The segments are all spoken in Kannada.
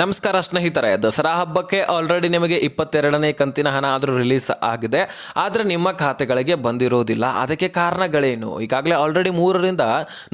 ನಮಸ್ಕಾರ ಸ್ನೇಹಿತರೆ, ದಸರಾ ಹಬ್ಬಕ್ಕೆ ಆಲ್ರೆಡಿ ನಿಮಗೆ ಇಪ್ಪತ್ತೆರಡನೇ ಕಂತಿನ ಹಣ ಆದರೂ ರಿಲೀಸ್ ಆಗಿದೆ. ಆದರೆ ನಿಮ್ಮ ಖಾತೆಗಳಿಗೆ ಬಂದಿರೋದಿಲ್ಲ. ಅದಕ್ಕೆ ಕಾರಣಗಳೇನು? ಈಗಾಗಲೇ ಆಲ್ರೆಡಿ ಮೂರರಿಂದ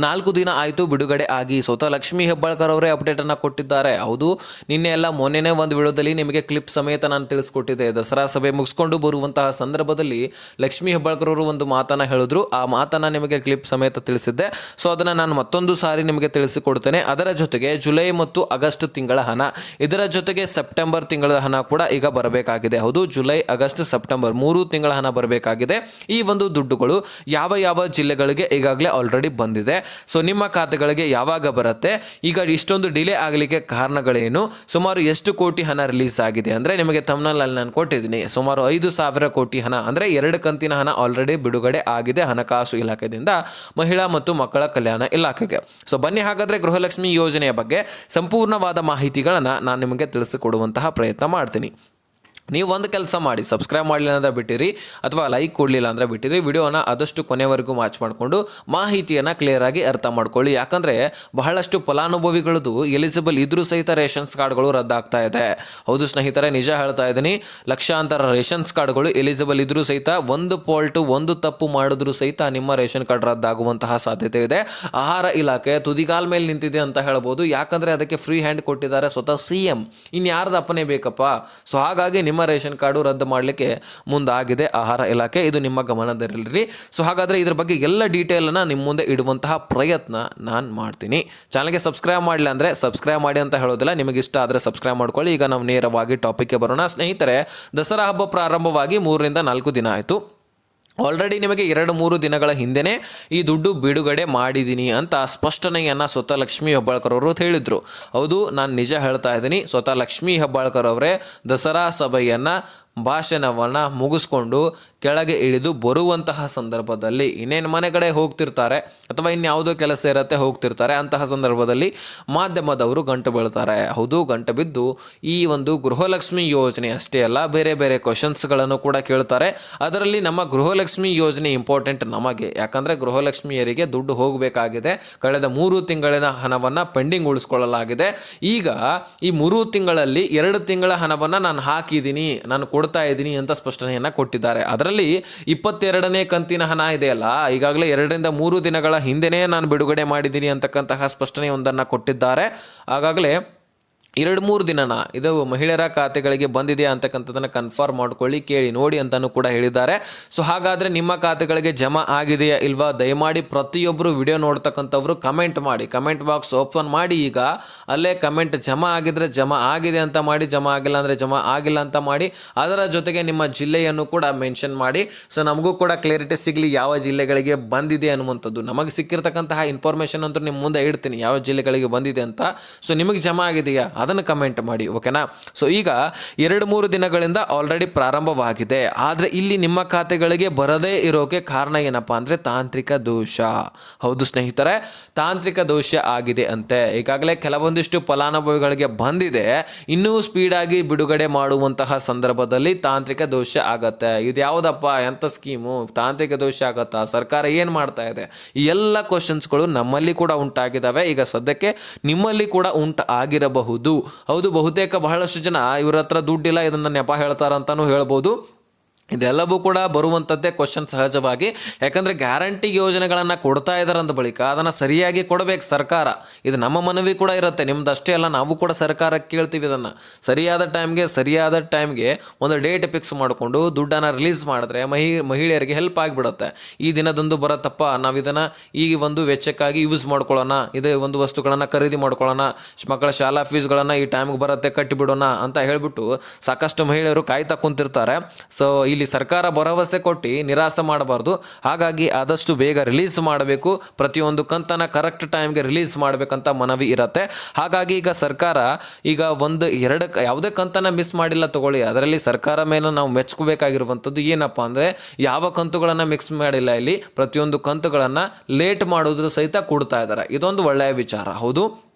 ನಾಲ್ಕು ದಿನ ಆಯಿತು ಬಿಡುಗಡೆ ಆಗಿ. ಸ್ವತಃ ಲಕ್ಷ್ಮೀ ಹೆಬ್ಬಾಳ್ಕರ್ ಅವರೇ ಅಪ್ಡೇಟನ್ನು ಕೊಟ್ಟಿದ್ದಾರೆ. ಹೌದು, ನಿನ್ನೆ ಎಲ್ಲ ಮೊನ್ನೆನೇ ಒಂದು ವಿಡಿಯೋದಲ್ಲಿ ನಿಮಗೆ ಕ್ಲಿಪ್ ಸಮೇತ ನಾನು ತಿಳಿಸ್ಕೊಟ್ಟಿದ್ದೆ. ದಸರಾ ಸಭೆ ಮುಗಿಸ್ಕೊಂಡು ಬರುವಂತಹ ಸಂದರ್ಭದಲ್ಲಿ ಲಕ್ಷ್ಮೀ ಹೆಬ್ಬಾಳ್ಕರ್ ಅವರು ಒಂದು ಮಾತನ್ನು ಹೇಳಿದ್ರು. ಆ ಮಾತನ್ನು ನಿಮಗೆ ಕ್ಲಿಪ್ ಸಮೇತ ತಿಳಿಸಿದ್ದೆ. ಸೊ ಅದನ್ನು ನಾನು ಮತ್ತೊಂದು ಸಾರಿ ನಿಮಗೆ ತಿಳಿಸಿಕೊಡ್ತೇನೆ. ಅದರ ಜೊತೆಗೆ ಜುಲೈ ಮತ್ತು ಆಗಸ್ಟ್ ತಿಂಗಳ ಹಣ ಇದರ ಜೊತೆಗೆ ಸೆಪ್ಟೆಂಬರ್ ತಿಂಗಳ ಹಣ ಕೂಡ ಈಗ ಬರಬೇಕಾಗಿದೆ. ಹೌದು, ಜುಲೈ, ಆಗಸ್ಟ್, ಸೆಪ್ಟೆಂಬರ್ ಮೂರು ತಿಂಗಳ ಹಣ ಬರಬೇಕಾಗಿದೆ. ಈ ಒಂದು ದುಡ್ಡುಗಳು ಯಾವ ಯಾವ ಜಿಲ್ಲೆಗಳಿಗೆ ಈಗಾಗಲೇ ಆಲ್ರೆಡಿ ಬಂದಿದೆ. ಸೊ ನಿಮ್ಮ ಖಾತೆಗಳಿಗೆ ಯಾವಾಗ ಬರುತ್ತೆ? ಈಗ ಇಷ್ಟೊಂದು ಡಿಲೇ ಆಗಲಿಕ್ಕೆ ಕಾರಣಗಳೇನು? ಸುಮಾರು ಎಷ್ಟು ಕೋಟಿ ಹಣ ರಿಲೀಸ್ ಆಗಿದೆ? ಅಂದರೆ ನಿಮಗೆ ತಮ್ನಲ್ಲಿ ನಾನು ಕೊಟ್ಟಿದ್ದೀನಿ. ಸುಮಾರು ಐದು ಸಾವಿರ ಕೋಟಿ ಹಣ, ಅಂದರೆ ಎರಡು ಕಂತಿನ ಹಣ ಆಲ್ರೆಡಿ ಬಿಡುಗಡೆ ಆಗಿದೆ ಹಣಕಾಸು ಇಲಾಖೆಯಿಂದ, ಮಹಿಳಾ ಮತ್ತು ಮಕ್ಕಳ ಕಲ್ಯಾಣ ಇಲಾಖೆಗೆ. ಸೊ ಬನ್ನಿ ಹಾಗಾದರೆ ಗೃಹಲಕ್ಷ್ಮಿ ಯೋಜನೆಯ ಬಗ್ಗೆ ಸಂಪೂರ್ಣವಾದ ಮಾಹಿತಿಗಳನ್ನು ನಾನು ನಿಮಗೆ ತಿಳಿಸಿಕೊಡುವಂತಹ ಪ್ರಯತ್ನ ಮಾಡ್ತೀನಿ. ನೀವು ಒಂದು ಕೆಲಸ ಮಾಡಿ ಸಬ್ಸ್ಕ್ರೈಬ್ ಮಾಡಲಿಲ್ಲ ಅಂದರೆ ಬಿಟ್ಟಿರಿ, ಅಥವಾ ಲೈಕ್ ಕೊಡಲಿಲ್ಲ ಅಂದರೆ ಬಿಟ್ಟಿರಿ ವಿಡಿಯೋನ ಆದಷ್ಟು ಕೊನೆವರೆಗೂ ವಾಚ್ ಮಾಡಿಕೊಂಡು ಮಾಹಿತಿಯನ್ನು ಕ್ಲಿಯರಾಗಿ ಅರ್ಥ ಮಾಡ್ಕೊಳ್ಳಿ. ಯಾಕಂದರೆ ಬಹಳಷ್ಟು ಫಲಾನುಭವಿಗಳದು ಎಲಿಜಿಬಲ್ ಇದ್ರೂ ಸಹಿತ ರೇಷನ್ಸ್ ಕಾರ್ಡ್ಗಳು ರದ್ದಾಗ್ತಾ ಇದೆ. ಹೌದು ಸ್ನೇಹಿತರೆ, ನಿಜ ಹೇಳ್ತಾ ಇದ್ದೀನಿ. ಲಕ್ಷಾಂತರ ರೇಷನ್ಸ್ ಕಾರ್ಡ್ಗಳು ಎಲಿಜಿಬಲ್ ಇದ್ರೂ ಸಹಿತ ಒಂದು ಫಾಲ್ಟು ಒಂದು ತಪ್ಪು ಮಾಡಿದ್ರೂ ಸಹಿತ ನಿಮ್ಮ ರೇಷನ್ ಕಾರ್ಡ್ ರದ್ದಾಗುವಂತಹ ಸಾಧ್ಯತೆ ಇದೆ. ಆಹಾರ ಇಲಾಖೆ ತುದಿಗಾಲ್ ಮೇಲೆ ನಿಂತಿದೆ ಅಂತ ಹೇಳ್ಬೋದು. ಯಾಕಂದರೆ ಅದಕ್ಕೆ ಫ್ರೀ ಹ್ಯಾಂಡ್ ಕೊಟ್ಟಿದ್ದಾರೆ ಸ್ವತಃ ಸಿ ಎಂ ಇನ್ಯಾರ್ದು ಅಪ್ಪನೇ ಬೇಕಪ್ಪ? ಸೊ ಹಾಗಾಗಿ ನಿಮ್ಮ ರೇಷನ್ ಕಾರ್ಡು ರದ್ದು ಮಾಡಲಿಕ್ಕೆ ಮುಂದಾಗಿದೆ ಆಹಾರ ಇಲಾಖೆ. ಇದು ನಿಮ್ಮ ಗಮನದಲ್ಲಿರಲಿ. ಸೊ ಹಾಗಾದರೆ ಇದ್ರ ಬಗ್ಗೆ ಎಲ್ಲ ಡೀಟೇಲನ್ನು ನಿಮ್ಮ ಮುಂದೆ ಇಡುವಂತಹ ಪ್ರಯತ್ನ ನಾನು ಮಾಡ್ತೀನಿ. ಚಾನಲ್ಗೆ ಸಬ್ಸ್ಕ್ರೈಬ್ ಮಾಡಲಿಲ್ಲ ಅಂದರೆ ಸಬ್ಸ್ಕ್ರೈಬ್ ಮಾಡಿ ಅಂತ ಹೇಳೋದಿಲ್ಲ. ನಿಮಗೆ ಇಷ್ಟ ಆದರೆ ಸಬ್ಸ್ಕ್ರೈಬ್ ಮಾಡ್ಕೊಳ್ಳಿ. ಈಗ ನಾವು ನೇರವಾಗಿ ಟಾಪಿಕ್ಗೆ ಬರೋಣ. ಸ್ನೇಹಿತರೆ, ದಸರಾ ಹಬ್ಬ ಪ್ರಾರಂಭವಾಗಿ ಮೂರರಿಂದ ನಾಲ್ಕು ದಿನ ಆಯಿತು. ಆಲ್ರೆಡಿ ನಿಮಗೆ ಎರಡು ಮೂರು ದಿನಗಳ ಹಿಂದೆನೇ ಈ ದುಡ್ಡು ಬಿಡುಗಡೆ ಮಾಡಿದ್ದೀನಿ ಅಂತ ಸ್ಪಷ್ಟನೆಯನ್ನು ಸ್ವತಃ ಲಕ್ಷ್ಮೀ ಹೆಬ್ಬಾಳ್ಕರ್ ಅವರು ಹೇಳಿದರು. ಹೌದು, ನಾನು ನಿಜ ಹೇಳ್ತಾ ಇದ್ದೀನಿ. ಸ್ವತಃ ಲಕ್ಷ್ಮೀ ಹೆಬ್ಬಾಳ್ಕರ್ ಅವರೇ ದಸರಾ ಸಭೆಯನ್ನು ಭಾಷಣವನ್ನು ಮುಗಿಸ್ಕೊಂಡು ಕೆಳಗೆ ಇಳಿದು ಬರುವಂತಹ ಸಂದರ್ಭದಲ್ಲಿ ಇನ್ನೇನು ಮನೆ ಕಡೆ ಹೋಗ್ತಿರ್ತಾರೆ ಅಥವಾ ಇನ್ಯಾವುದೋ ಕೆಲಸ ಇರುತ್ತೆ ಹೋಗ್ತಿರ್ತಾರೆ, ಅಂತಹ ಸಂದರ್ಭದಲ್ಲಿ ಮಾಧ್ಯಮದವರು ಗಂಟು ಬೀಳ್ತಾರೆ. ಹೌದು, ಗಂಟು ಬಿದ್ದು ಈ ಒಂದು ಗೃಹಲಕ್ಷ್ಮಿ ಯೋಜನೆ ಅಷ್ಟೇ ಅಲ್ಲ, ಬೇರೆ ಬೇರೆ ಕ್ವಶನ್ಸ್ಗಳನ್ನು ಕೂಡ ಕೇಳ್ತಾರೆ. ಅದರಲ್ಲಿ ನಮ್ಮ ಗೃಹಲಕ್ಷ್ಮಿ ಯೋಜನೆ ಇಂಪಾರ್ಟೆಂಟ್ ನಮಗೆ. ಯಾಕಂದರೆ ಗೃಹಲಕ್ಷ್ಮಿಯರಿಗೆ ದುಡ್ಡು ಹೋಗಬೇಕಾಗಿದೆ. ಕಳೆದ ಮೂರು ತಿಂಗಳಿನ ಹಣವನ್ನು ಪೆಂಡಿಂಗ್ ಉಳಿಸ್ಕೊಳ್ಳಲಾಗಿದೆ. ಈಗ ಈ ಮೂರು ತಿಂಗಳಲ್ಲಿ ಎರಡು ತಿಂಗಳ ಹಣವನ್ನು ನಾನು ಹಾಕಿದ್ದೀನಿ, ನಾನು ಕೊಡ್ತಾ ಇದ್ದೀನಿ ಅಂತ ಸ್ಪಷ್ಟನೆಯನ್ನು ಕೊಟ್ಟಿದ್ದಾರೆ. ಅದರಲ್ಲಿ ಇಪ್ಪತ್ತೆರಡನೇ ಕಂತಿನ ಹಣ ಇದೆಯಲ್ಲ, ಈಗಾಗಲೇ ಎರಡರಿಂದ ಮೂರು ದಿನಗಳ ಹಿಂದೆಯೇ ನಾನು ಬಿಡುಗಡೆ ಮಾಡಿದ್ದೀನಿ ಅಂತಕ್ಕಂತಹ ಸ್ಪಷ್ಟನೆಯೊಂದನ್ನು ಕೊಟ್ಟಿದ್ದಾರೆ. ಆಗಾಗಲೇ ಎರಡು ಮೂರು ದಿನನ ಇದು ಮಹಿಳೆಯರ ಖಾತೆಗಳಿಗೆ ಬಂದಿದೆ ಅಂತಕ್ಕಂಥದ್ದನ್ನು ಕನ್ಫರ್ಮ್ ಮಾಡ್ಕೊಳ್ಳಿ, ಕೇಳಿ, ನೋಡಿ ಅಂತಲೂ ಕೂಡ ಹೇಳಿದ್ದಾರೆ. ಸೊ ಹಾಗಾದರೆ ನಿಮ್ಮ ಖಾತೆಗಳಿಗೆ ಜಮಾ ಆಗಿದೆಯಾ ಇಲ್ವಾ? ದಯಮಾಡಿ ಪ್ರತಿಯೊಬ್ಬರು ವಿಡಿಯೋ ನೋಡ್ತಕ್ಕಂಥವ್ರು ಕಮೆಂಟ್ ಮಾಡಿ. ಕಮೆಂಟ್ ಬಾಕ್ಸ್ ಓಪನ್ ಮಾಡಿ ಈಗ ಅಲ್ಲೇ ಕಮೆಂಟ್ ಜಮಾ ಆಗಿದ್ರೆ ಜಮಾ ಆಗಿದೆ ಅಂತ ಮಾಡಿ, ಜಮಾ ಆಗಿಲ್ಲ ಅಂದರೆ ಜಮಾ ಆಗಿಲ್ಲ ಅಂತ ಮಾಡಿ, ಅದರ ಜೊತೆಗೆ ನಿಮ್ಮ ಜಿಲ್ಲೆಯನ್ನು ಕೂಡ ಮೆನ್ಷನ್ ಮಾಡಿ. ಸೊ ನಮಗೂ ಕೂಡ ಕ್ಲಾರಿಟಿ ಸಿಗಲಿ ಯಾವ ಜಿಲ್ಲೆಗಳಿಗೆ ಬಂದಿದೆ ಅನ್ನುವಂಥದ್ದು. ನಮಗೆ ಸಿಕ್ಕಿರ್ತಕ್ಕಂತಹ ಇನ್ಫಾರ್ಮೇಷನ್ ಅಂತೂ ನಿಮ್ಮ ಮುಂದೆ ಇಡ್ತೀನಿ, ಯಾವ ಜಿಲ್ಲೆಗಳಿಗೆ ಬಂದಿದೆ ಅಂತ. ಸೊ ನಿಮಗೆ ಜಮಾ ಆಗಿದೆಯಾ? ಅದನ್ನು ಕಮೆಂಟ್ ಮಾಡಿ ಓಕೆನಾ ಸೊ ಈಗ ಎರಡು ಮೂರು ದಿನಗಳಿಂದ ಆಲ್ರೆಡಿ ಪ್ರಾರಂಭವಾಗಿದೆ. ಆದರೆ ಇಲ್ಲಿ ನಿಮ್ಮ ಖಾತೆಗಳಿಗೆ ಬರದೇ ಇರೋಕೆ ಕಾರಣ ಏನಪ್ಪ ಅಂದರೆ ತಾಂತ್ರಿಕ ದೋಷ. ಹೌದು ಸ್ನೇಹಿತರೆ, ತಾಂತ್ರಿಕ ದೋಷ ಆಗಿದೆ ಅಂತೆ. ಈಗಾಗಲೇ ಕೆಲವೊಂದಿಷ್ಟು ಫಲಾನುಭವಿಗಳಿಗೆ ಬಂದಿದೆ. ಇನ್ನೂ ಸ್ಪೀಡಾಗಿ ಬಿಡುಗಡೆ ಮಾಡುವಂತಹ ಸಂದರ್ಭದಲ್ಲಿ ತಾಂತ್ರಿಕ ದೋಷ ಆಗತ್ತೆ. ಇದು ಯಾವುದಪ್ಪ? ಎಂಥ ಸ್ಕೀಮು ತಾಂತ್ರಿಕ ದೋಷ ಆಗತ್ತಾ? ಸರ್ಕಾರ ಏನು ಮಾಡ್ತಾ ಇದೆ? ಈ ಎಲ್ಲ ಕ್ವಶನ್ಸ್ಗಳು ನಮ್ಮಲ್ಲಿ ಕೂಡ ಉಂಟಾಗಿದ್ದಾವೆ ಈಗ ಸದ್ಯಕ್ಕೆ ನಿಮ್ಮಲ್ಲಿ ಕೂಡ ಉಂಟು ಹೌದು ಬಹುತೇಕ ಬಹಳಷ್ಟು ಜನ ಇವ್ರ ಹತ್ರ ದುಡ್ಡಿಲ್ಲ ಇದನ್ನ ನೆಪ ಹೇಳ್ತಾರಂತಾನು ಹೇಳ್ಬೋದು. ಇದೆಲ್ಲವೂ ಕೂಡ ಬರುವಂಥದ್ದೇ ಕ್ವಶನ್ ಸಹಜವಾಗಿ. ಯಾಕಂದರೆ ಗ್ಯಾರಂಟಿ ಯೋಜನೆಗಳನ್ನು ಕೊಡ್ತಾ ಇದ್ದಾರೆ ಅಂದ ಬಳಿಕ ಅದನ್ನು ಸರಿಯಾಗಿ ಕೊಡಬೇಕು ಸರ್ಕಾರ. ಇದು ನಮ್ಮ ಮನವಿ ಕೂಡ ಇರುತ್ತೆ ನಿಮ್ದು ಅಷ್ಟೇ ಅಲ್ಲ, ನಾವು ಕೂಡ ಸರ್ಕಾರಕ್ಕೆ ಕೇಳ್ತೀವಿ ಇದನ್ನು. ಸರಿಯಾದ ಟೈಮ್ಗೆ ಸರಿಯಾದ ಟೈಮ್ಗೆ ಒಂದು ಡೇಟ್ ಫಿಕ್ಸ್ ಮಾಡಿಕೊಂಡು ದುಡ್ಡನ್ನು ರಿಲೀಸ್ ಮಾಡಿದ್ರೆ ಮಹಿ, ಮಹಿಳೆಯರಿಗೆ ಹೆಲ್ಪ್ ಆಗಿಬಿಡುತ್ತೆ. ಈ ದಿನದಂದು ಬರತ್ತಪ್ಪ, ನಾವು ಇದನ್ನು ಈ ಒಂದು ವೆಚ್ಚಕ್ಕಾಗಿ ಯೂಸ್ ಮಾಡ್ಕೊಳ್ಳೋಣ, ಇದೇ ಒಂದು ವಸ್ತುಗಳನ್ನು ಖರೀದಿ ಮಾಡ್ಕೊಳ್ಳೋಣ, ಮಕ್ಕಳ ಶಾಲಾ ಫೀಸ್ಗಳನ್ನು ಈ ಟೈಮ್ಗೆ ಬರುತ್ತೆ, ಕಟ್ಟಿಬಿಡೋಣ ಅಂತ ಹೇಳಿಬಿಟ್ಟು ಸಾಕಷ್ಟು ಮಹಿಳೆಯರು ಕಾಯ್ತಾ ಕುಂತಿರ್ತಾರೆ. ಸೊ ಸರ್ಕಾರ ಭರವಸೆ ಕೊಟ್ಟು ನಿರಾಸೆ ಮಾಡಬಾರ್ದು. ಹಾಗಾಗಿ ಆದಷ್ಟು ಬೇಗ ರಿಲೀಸ್ ಮಾಡಬೇಕು. ಪ್ರತಿಯೊಂದು ಕಂತನ ಕರೆಕ್ಟ್ ಟೈಮ್ಗೆ ರಿಲೀಸ್ ಮಾಡಬೇಕಂತ ಮನವಿ ಇರುತ್ತೆ. ಹಾಗಾಗಿ ಈಗ ಸರ್ಕಾರ ಈಗ ಒಂದು ಎರಡು ಯಾವುದೇ ಕಂತನ ಮಿಸ್ ಮಾಡಿಲ್ಲ ತಗೊಳ್ಳಿ. ಅದರಲ್ಲಿ ಸರ್ಕಾರ ಮೇಲೆ ನಾವು ಮೆಚ್ಕೋಬೇಕಾಗಿರುವಂಥದ್ದು ಏನಪ್ಪ ಅಂದರೆ ಯಾವ ಕಂತುಗಳನ್ನು ಮಿಕ್ಸ್ ಮಾಡಿಲ್ಲ ಇಲ್ಲಿ, ಪ್ರತಿಯೊಂದು ಕಂತುಗಳನ್ನು ಲೇಟ್ ಮಾಡೋದ್ರ ಸಹಿತ ಕೊಡ್ತಾ ಇದ್ದಾರೆ. ಇದೊಂದು ಒಳ್ಳೆಯ ವಿಚಾರ. ಹೌದು?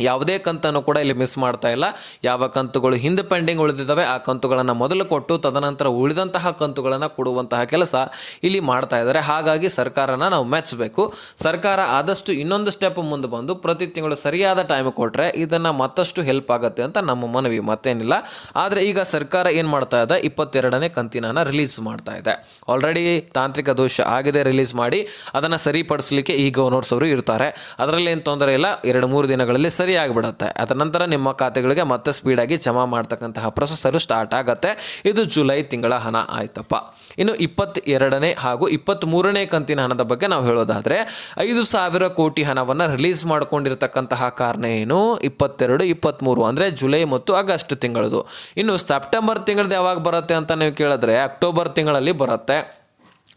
ಯಾವುದೇ ಕಂತನ್ನು ಕೂಡ ಇಲ್ಲಿ ಮಿಸ್ ಮಾಡ್ತಾ ಇಲ್ಲ. ಯಾವ ಕಂತುಗಳು ಹಿಂದೆ ಪೆಂಡಿಂಗ್ ಉಳಿದಿದ್ದಾವೆ, ಆ ಕಂತುಗಳನ್ನು ಮೊದಲು ಕೊಟ್ಟು ತದನಂತರ ಉಳಿದಂತಹ ಕಂತುಗಳನ್ನು ಕೊಡುವಂತಹ ಕೆಲಸ ಇಲ್ಲಿ ಮಾಡ್ತಾ ಇದ್ದಾರೆ. ಹಾಗಾಗಿ ಸರ್ಕಾರನ ನಾವು ಮೆಚ್ಚಬೇಕು. ಸರ್ಕಾರ ಆದಷ್ಟು ಇನ್ನೊಂದು ಸ್ಟೆಪ್ ಮುಂದೆ ಬಂದು ಪ್ರತಿ ತಿಂಗಳು ಸರಿಯಾದ ಟೈಮ್ ಕೊಟ್ಟರೆ ಇದನ್ನು ಮತ್ತಷ್ಟು ಹೆಲ್ಪ್ ಆಗುತ್ತೆ ಅಂತ ನಮ್ಮ ಮನವಿ. ಮತ್ತೇನಿಲ್ಲ. ಆದರೆ ಈಗ ಸರ್ಕಾರ ಏನು ಮಾಡ್ತಾ ಇದೆ? ಇಪ್ಪತ್ತೆರಡನೇ ಕಂತಿನ ರಿಲೀಸ್ ಮಾಡ್ತಾ ಇದೆ. ಆಲ್ರೆಡಿ ತಾಂತ್ರಿಕ ದೋಷ ಆಗಿದೆ ರಿಲೀಸ್ ಮಾಡಿ. ಅದನ್ನು ಸರಿಪಡಿಸಲಿಕ್ಕೆ ಈ ಗವರ್ನರ್ಸ್ ಅವರು ಇರ್ತಾರೆ. ಅದರಲ್ಲಿ ಏನು ತೊಂದರೆ ಇಲ್ಲ. ಎರಡು, ಮೂರು ದಿನಗಳಲ್ಲಿ ಸರಿ ಆಗಿಬಿಡುತ್ತೆ ಅದರ ನಂತರ ನಿಮ್ಮ ಖಾತೆಗಳಿಗೆ ಮತ್ತೆ ಸ್ಪೀಡಾಗಿ ಜಮಾ ಮಾಡ್ತಕ್ಕಂತಹ ಪ್ರೊಸೆಸರು ಸ್ಟಾರ್ಟ್ ಆಗುತ್ತೆ. ಇದು ಜುಲೈ ತಿಂಗಳ ಹಣ ಆಯ್ತಪ್ಪ. ಇನ್ನು ಇಪ್ಪತ್ತೆರಡನೇ ಹಾಗೂ ಇಪ್ಪತ್ತ್ಮೂರನೇ ಕಂತಿನ ಹಣದ ಬಗ್ಗೆ ನಾವು ಹೇಳೋದಾದರೆ, ಐದು ಸಾವಿರ ಕೋಟಿ ಹಣವನ್ನು ರಿಲೀಸ್ ಮಾಡಿಕೊಂಡಿರ್ತಕ್ಕಂತಹ ಕಾರಣ ಏನು? ಇಪ್ಪತ್ತೆರಡು, ಇಪ್ಪತ್ತ್ಮೂರು ಅಂದರೆ ಜುಲೈ ಮತ್ತು ಆಗಸ್ಟ್ ತಿಂಗಳದು. ಇನ್ನು ಸೆಪ್ಟೆಂಬರ್ ತಿಂಗಳದ್ದು ಯಾವಾಗ ಬರುತ್ತೆ ಅಂತ ನೀವು ಕೇಳಿದ್ರೆ ಅಕ್ಟೋಬರ್ ತಿಂಗಳಲ್ಲಿ ಬರುತ್ತೆ.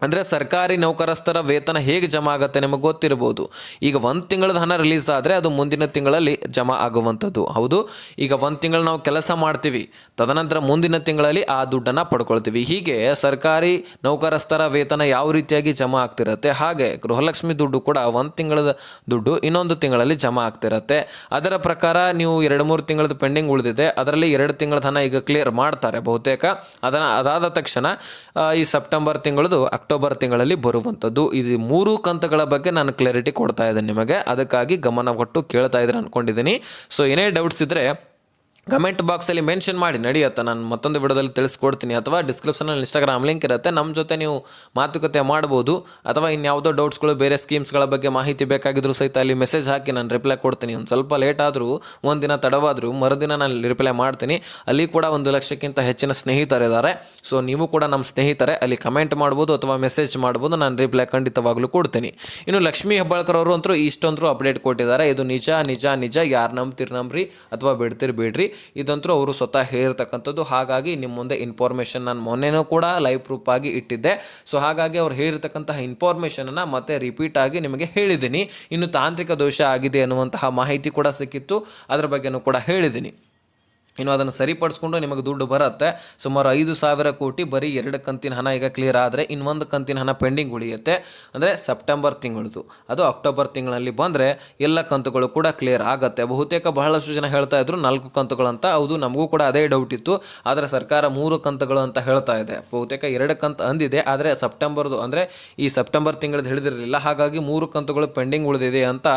ಅಂದರೆ ಸರ್ಕಾರಿ ನೌಕರಸ್ಥರ ವೇತನ ಹೇಗೆ ಜಮಾ ಆಗುತ್ತೆ ನಿಮಗೆ ಗೊತ್ತಿರ್ಬೋದು. ಈಗ ಒಂದು ತಿಂಗಳದ ಹಣ ರಿಲೀಸ್ ಆದರೆ ಅದು ಮುಂದಿನ ತಿಂಗಳಲ್ಲಿ ಜಮಾ ಆಗುವಂಥದ್ದು. ಹೌದು? ಈಗ ಒಂದು ತಿಂಗಳು ನಾವು ಕೆಲಸ ಮಾಡ್ತೀವಿ, ತದನಂತರ ಮುಂದಿನ ತಿಂಗಳಲ್ಲಿ ಆ ದುಡ್ಡನ್ನು ಪಡ್ಕೊಳ್ತೀವಿ. ಹೀಗೆ ಸರ್ಕಾರಿ ನೌಕರಸ್ಥರ ವೇತನ ಯಾವ ರೀತಿಯಾಗಿ ಜಮಾ ಆಗ್ತಿರುತ್ತೆ? ಹಾಗೆ ಗೃಹಲಕ್ಷ್ಮಿ ದುಡ್ಡು ಕೂಡ ಒಂದು ತಿಂಗಳದ ದುಡ್ಡು ಇನ್ನೊಂದು ತಿಂಗಳಲ್ಲಿ ಜಮಾ ಆಗ್ತಿರುತ್ತೆ. ಅದರ ಪ್ರಕಾರ ನೀವು ಎರಡು ಮೂರು ತಿಂಗಳದ ಪೆಂಡಿಂಗ್ ಉಳಿದಿದೆ, ಅದರಲ್ಲಿ ಎರಡು ತಿಂಗಳ ಹಣ ಈಗ ಕ್ಲಿಯರ್ ಮಾಡ್ತಾರೆ ಬಹುತೇಕ. ಅದನ್ನು ಅದಾದ ತಕ್ಷಣ ಈ ಸೆಪ್ಟೆಂಬರ್ ತಿಂಗಳದು ಅಕ್ಟೋಬರ್ ತಿಂಗಳಲ್ಲಿ ಬರುವಂಥದ್ದು. ಇದು ಮೂರು ಕಂತಗಳ ಬಗ್ಗೆ ನಾನು ಕ್ಲಾರಿಟಿ ಕೊಡ್ತಾ ಇದ್ದೇನೆ ನಿಮಗೆ. ಅದಕ್ಕಾಗಿ ಗಮನ ಕೊಟ್ಟು ಕೇಳ್ತಾ ಇದ್ರೆ ಅಂದ್ಕೊಂಡಿದ್ದೀನಿ ಸೊ ಏನೇ ಡೌಟ್ಸ್ ಇದ್ದರೆ ಕಮೆಂಟ್ ಬಾಕ್ಸಲ್ಲಿ ಮೆನ್ಷನ್ ಮಾಡಿ, ನಡೆಯುತ್ತೆ? ನಾನು ಮತ್ತೊಂದು ವಿಡಿಯೋದಲ್ಲಿ ತಿಳಿಸ್ಕೊಡ್ತೀನಿ. ಅಥವಾ ಡಿಸ್ಕ್ರಿಪ್ಷನಲ್ಲಿ ಇನ್ಸ್ಟಾಗ್ರಾಮ್ ಲಿಂಕ್ ಇರುತ್ತೆ. ನಮ್ಮ ಜೊತೆ ನೀವು ಮಾತುಕತೆ ಮಾಡ್ಬೋದು. ಅಥವಾ ಇನ್ಯಾವುದೋ ಡೌಟ್ಸ್ಗಳು ಬೇರೆ ಸ್ಕೀಮ್ಸ್ಗಳ ಬಗ್ಗೆ ಮಾಹಿತಿ ಬೇಕಾಗಿದ್ರು ಸಹಿತ ಅಲ್ಲಿ ಮೆಸೇಜ್ ಹಾಕಿ ನಾನು ರಿಪ್ಲೈ ಕೊಡ್ತೀನಿ. ಒಂದು ಸ್ವಲ್ಪ ಲೇಟ್ ಆದರೂ ದಿನ ತಡವಾದರೂ, ಮರುದಿನ ನಾನು ರಿಪ್ಲೈ ಮಾಡ್ತೀನಿ. ಅಲ್ಲಿ ಕೂಡ ಒಂದು ಲಕ್ಷಕ್ಕಿಂತ ಹೆಚ್ಚಿನ ಸ್ನೇಹಿತರಿದ್ದಾರೆ ಸೊ ನೀವು ಕೂಡ ನಮ್ಮ ಸ್ನೇಹಿತರೆ, ಅಲ್ಲಿ ಕಮೆಂಟ್ ಮಾಡ್ಬೋದು ಅಥವಾ ಮೆಸೇಜ್ ಮಾಡ್ಬೋದು. ನಾನು ರಿಪ್ಲೈ ಖಂಡಿತವಾಗ್ಲೂ ಕೊಡ್ತೀನಿ. ಇನ್ನು ಲಕ್ಷ್ಮೀ ಹೆಬ್ಬಾಳ್ಕರ್ ಅವರು ಅಂತೂ ಇಷ್ಟೊಂದರೂ ಅಪ್ಡೇಟ್ ಕೊಟ್ಟಿದ್ದಾರೆ. ಇದು ನಿಜ ನಿಜ ನಿಜ. ಯಾರು ನಂಬ್ತೀರಿ ನಂಬ್ರಿ ಅಥವಾ ಬಿಡ್ತೀರಿ ಬಿಡ್ರಿ. ಇದಂತೂ ಅವರು ಸ್ವತಃ ಹೇಳಿರ್ತಕ್ಕಂಥದ್ದು. ಹಾಗಾಗಿ ನಿಮ್ಮ ಮುಂದೆ ಇನ್ಫಾರ್ಮೇಷನ್ ನಾನು ಮೊನ್ನೆನೂ ಕೂಡ ಲೈವ್ ಪ್ರೂಫ್ ಆಗಿ ಇಟ್ಟಿದ್ದೆ. ಸೊ ಹಾಗಾಗಿ ಅವ್ರು ಹೇಳಿರ್ತಕ್ಕಂತಹ ಇನ್ಫಾರ್ಮೇಷನನ್ನು ಮತ್ತೆ ರಿಪೀಟ್ ಆಗಿ ನಿಮಗೆ ಹೇಳಿದ್ದೀನಿ. ಇನ್ನು ತಾಂತ್ರಿಕ ದೋಷ ಆಗಿದೆ ಅನ್ನುವಂತಹ ಮಾಹಿತಿ ಕೂಡ ಸಿಕ್ಕಿತ್ತು. ಅದರ ಬಗ್ಗೆನೂ ಕೂಡ ಹೇಳಿದ್ದೀನಿ. ಇನ್ನು ಅದನ್ನು ಸರಿಪಡಿಸ್ಕೊಂಡು ನಿಮಗೆ ದುಡ್ಡು ಬರುತ್ತೆ. ಸುಮಾರು ಐದು ಸಾವಿರ ಕೋಟಿ ಬರೀ ಎರಡು ಕಂತಿನ ಹಣ ಈಗ ಕ್ಲಿಯರ್ ಆದರೆ ಇನ್ನೊಂದು ಕಂತಿನ ಹಣ ಪೆಂಡಿಂಗ್ ಉಳಿಯುತ್ತೆ. ಅಂದರೆ ಸೆಪ್ಟೆಂಬರ್ ತಿಂಗಳದು. ಅದು ಅಕ್ಟೋಬರ್ ತಿಂಗಳಲ್ಲಿ ಬಂದರೆ ಎಲ್ಲ ಕಂತುಗಳು ಕೂಡ ಕ್ಲಿಯರ್ ಆಗುತ್ತೆ. ಬಹುತೇಕ ಬಹಳಷ್ಟು ಜನ ಹೇಳ್ತಾ ಇದ್ರು, ನಾಲ್ಕು ಕಂತುಗಳಂತ ಹೌದು, ನಮಗೂ ಕೂಡ ಅದೇ ಡೌಟ್ ಇತ್ತು. ಆದರೆ ಸರ್ಕಾರ ಮೂರು ಕಂತುಗಳು ಅಂತ ಹೇಳ್ತಾ ಇದೆ. ಬಹುತೇಕ ಎರಡು ಕಂತು ಅಂದಿದೆ, ಆದರೆ ಸೆಪ್ಟೆಂಬರ್ದು ಅಂದರೆ ಈ ಸೆಪ್ಟೆಂಬರ್ ತಿಂಗಳದ್ದು ಹಿಡಿದಿರಲಿಲ್ಲ. ಹಾಗಾಗಿ ಮೂರು ಕಂತುಗಳು ಪೆಂಡಿಂಗ್ ಉಳಿದಿದೆ ಅಂತ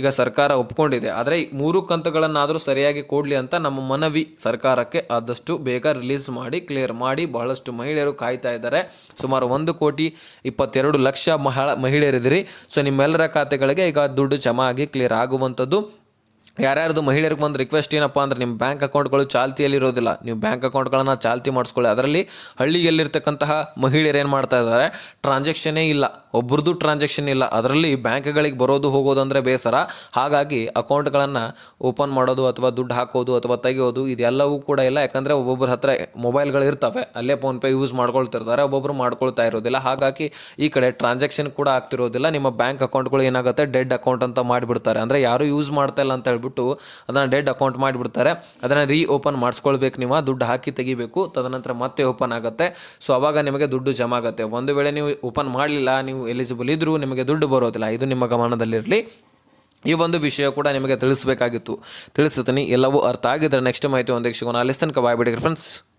ಈಗ ಸರ್ಕಾರ ಒಪ್ಕೊಂಡಿದೆ. ಆದರೆ ಮೂರು ಕಂತುಗಳನ್ನಾದರೂ ಸರಿಯಾಗಿ ಕೊಡಲಿ ಅಂತ ನಮ್ಮ ಮನವಿ ಸರ್ಕಾರಕ್ಕೆ ಆದಷ್ಟು ಬೇಗ ರಿಲೀಸ್ ಮಾಡಿ, ಕ್ಲಿಯರ್ ಮಾಡಿ ಬಹಳಷ್ಟು ಮಹಿಳೆಯರು ಕಾಯ್ತಾ ಇದ್ದಾರೆ. ಸುಮಾರು ಒಂದು ಕೋಟಿ ಇಪ್ಪತ್ತೆರಡು ಲಕ್ಷ ಮಹಳ ಮಹಿಳೆಯರಿದ್ದೀರಿ. ಸೊ, ನಿಮ್ಮೆಲ್ಲರ ಖಾತೆಗಳಿಗೆ ಈಗ ದುಡ್ಡು ಜಮಾ ಆಗಿ ಕ್ಲಿಯರ್ ಆಗುವಂಥದ್ದು. ಯಾರ್ಯಾರ್ದು ಮಹಿಳೆಯರಿಗೆ ಒಂದು ರಿಕ್ವೆಸ್ಟ್ ಏನಪ್ಪ ಅಂದ್ರೆ ನಿಮ್ಮ ಬ್ಯಾಂಕ್ ಅಕೌಂಟ್ಗಳು ಚಾಲ್ತಿಯಲ್ಲಿ ಇರೋದಿಲ್ಲ ನೀವು ಬ್ಯಾಂಕ್ ಅಕೌಂಟ್ಗಳನ್ನು ಚಾಲ್ತಿ ಮಾಡಿಸ್ಕೊಳ್ಳಿ. ಅದರಲ್ಲಿ ಹಳ್ಳಿಯಲ್ಲಿರ್ತಕ್ಕಂತಹ ಮಹಿಳೆಯರು ಏನು ಮಾಡ್ತಾ ಇದ್ದಾರೆ? ಟ್ರಾನ್ಸಾಕ್ಷನೇ ಇಲ್ಲ. ಒಬ್ರದ್ದು ಟ್ರಾನ್ಸಾಕ್ಷನ್ ಇಲ್ಲ. ಅದರಲ್ಲಿ ಬ್ಯಾಂಕ್ಗಳಿಗೆ ಬರೋದು ಹೋಗೋದು ಅಂದರೆ ಬೇಸರ. ಹಾಗಾಗಿ ಅಕೌಂಟ್ಗಳನ್ನು ಓಪನ್ ಮಾಡೋದು ಅಥವಾ ದುಡ್ಡು ಹಾಕೋದು ಅಥವಾ ತೆಗೆಯೋದು ಇದೆಲ್ಲವೂ ಕೂಡ ಇಲ್ಲ. ಯಾಕಂದರೆ ಒಬ್ಬೊಬ್ಬರ ಹತ್ರ ಮೊಬೈಲ್ಗಳು ಇರ್ತವೆ. ಅಲ್ಲೇ ಫೋನ್ಪೇ ಯೂಸ್ ಮಾಡ್ಕೊಳ್ತಿರ್ತಾರೆ ಒಬ್ಬೊಬ್ಬರು ಮಾಡ್ಕೊಳ್ತಾ ಇರೋದಿಲ್ಲ. ಹಾಗಾಗಿ ಈ ಕಡೆ ಟ್ರಾನ್ಸಾಕ್ಷನ್ ಕೂಡ ಆಗ್ತಿರೋದಿಲ್ಲ. ನಿಮ್ಮ ಬ್ಯಾಂಕ್ ಅಕೌಂಟ್ಗಳು ಏನಾಗುತ್ತೆ? ಡೆಡ್ ಅಕೌಂಟ್ ಅಂತ ಮಾಡಿಬಿಡ್ತಾರೆ. ಅಂದರೆ ಯಾರು ಯೂಸ್ ಮಾಡ್ತಾ ಇಲ್ಲ ಅಂತ ಹೇಳ್ಬಿಟ್ಟು ಅದನ್ನು ಡೆಡ್ ಅಕೌಂಟ್ ಮಾಡಿಬಿಡ್ತಾರೆ. ಅದನ್ನು ರೀ ಓಪನ್ ಮಾಡಿಸ್ಕೊಳ್ಬೇಕು ನೀವು. ದುಡ್ಡು ಹಾಕಿ ತೆಗಿಬೇಕು. ತದನಂತರ ಮತ್ತೆ ಓಪನ್ ಆಗುತ್ತೆ. ಸೊ ಅವಾಗ ನಿಮಗೆ ದುಡ್ಡು ಜಮಾ ಆಗುತ್ತೆ. ಒಂದು ವೇಳೆ ನೀವು ಓಪನ್ ಮಾಡಲಿಲ್ಲ, ನೀವು ಎಲಿಜಿಬಲ್ ಇದ್ದರೂ ನಿಮಗೆ ದುಡ್ಡು ಬರೋದಿಲ್ಲ. ಇದು ನಿಮ್ಮ ಗಮನದಲ್ಲಿರಲಿ. ಈ ಒಂದು ವಿಷಯ ಕೂಡ ನಿಮಗೆ ತಿಳಿಸಬೇಕಾಗಿತ್ತು. ತಿಳಿಸ್ತೀನಿ. ಎಲ್ಲವೂ ಅರ್ಥ ಆಗಿದ್ರೆ ನೆಕ್ಸ್ಟ್ ಮಾಹಿತಿ ಒಂದು ಸಿಗೋಣ. ಅಲ್ಲಿಸ್ತನಕ ತನಕ ಬಾಯ್ ಬಿಡಿ ಫ್ರೆಂಡ್ಸ್